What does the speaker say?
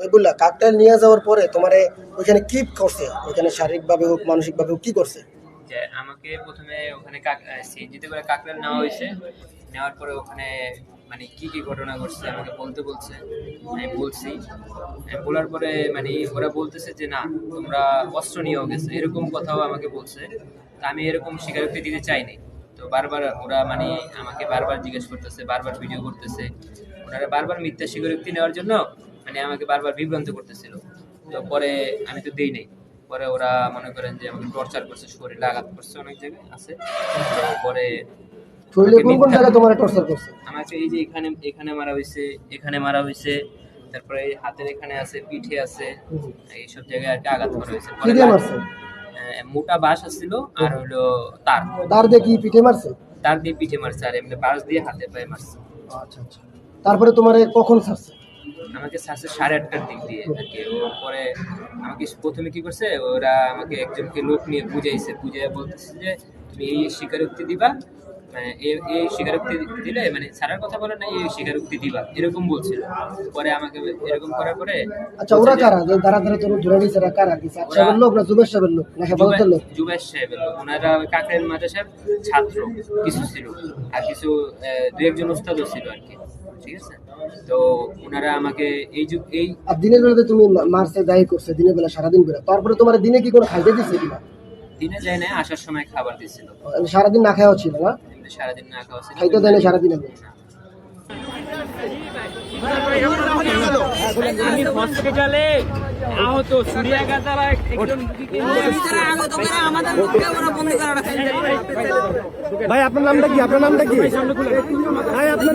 ওইগুলা কাকটাইল নিয়ে যাওয়ার পরে তোমার ওইখানে কি করছে, ওইখানে শারীরিকভাবে হোক, মানসিকভাবে হোক, কি করছে? যে আমাকে প্রথমে ওখানে সিএনজিতে করে কাকরাল নেওয়া হয়েছে। নেওয়ার পরে ওখানে মানে কি কি ঘটনা ঘটছে আমাকে বলতে বলছে, আমি বলছি। বলার পরে মানে ওরা বলতেছে যে, না, তোমরা অস্ত্র নিয়েও গেছে। এরকম কথাও আমাকে বলছে। তা আমি এরকম স্বীকারোক্তি দিতে চাইনি। তো বারবার ওরা মানে আমাকে বারবার জিজ্ঞেস করতেছে, বারবার ভিডিও করতেছে। ওনারা বারবার মিথ্যা স্বীকারোক্তি নেওয়ার জন্য মানে আমাকে বারবার বিভ্রান্ত করতেছিল। তো পরে আমি তো দেই নাই। পরে ওরা মনে করেন যে আমাকে টর্চার করছে শরীরে আঘাত করছে অনেক জায়গায় আছে। পরে শরীরে কোন কোন জায়গায় তোমার টর্চার করছে? আমাকে এই যে এখানে এখানে মারা হয়েছে এখানে মারা হয়েছে তারপরে হাতের এখানে আছে পিঠে আছে এইসব জায়গায় আর কি আঘাত করা হয়েছে আহ, মোটা বাঁশ আসছিল আর হইল তার। তার দিয়ে কি পিঠে মারছে? তার দিয়ে পিঠে মারছে আর এমনি বাঁশ দিয়ে হাতে পায়ে মারছে। আচ্ছা আচ্ছা। তারপরে তোমার কখন ছাড়ছে? আমাকে ছাড়ছে সাড়ে আটটার দিক দিয়ে আর কি। ওর পরে আমাকে প্রথমে কি করছে ওরা আমাকে একজনকে লোক নিয়ে বুঝাইছে বুঝাই বলতেছে যে তুমি এই স্বীকারোক্তি দিবা মানে এই- স্বীকারোক্তি দিলে মানে ছাড়ার কথা বলে না এই স্বীকারোক্তি দিবা। এরকম বলছিল। পরে আমাকে এরকম করার পরে আচ্ছা ওরা কারা? যে দ্বারা দ্বারা তোর এরা কারা? কি সাহেবের লোক না জুবের সাহেবের লোক? না হেফাজতের লোক জুবেশ সাহেবের লোক। ওনারা মাদ্রাসার ছাত্র কিছু ছিল। আর কিছু দু একজন ওস্তাদও ছিল আর কি। ঠিক আছে? তো ওনারা আমাকে এই যুগ এই আর দিনের বেলাতে তুমি মা- মারছে যাই করছে দিনের বেলা সারাদিন করে তারপরে তোমার দিনে কি কোনো খাইতে দিচ্ছে কিনা? দিনে যায় না আসার সময় খাবার দিছিল। সারাদিন না খাওয়া ছিল না? সারাদিন না খাওয়া ছিল। খাইতে দেয় না সারাদিন? আগে আমি হসপিটালে আহত সুরিয়াগাতারা একজন ভাই আপনার নামটা কি? আপনার নামটা কি? ভাই আপনার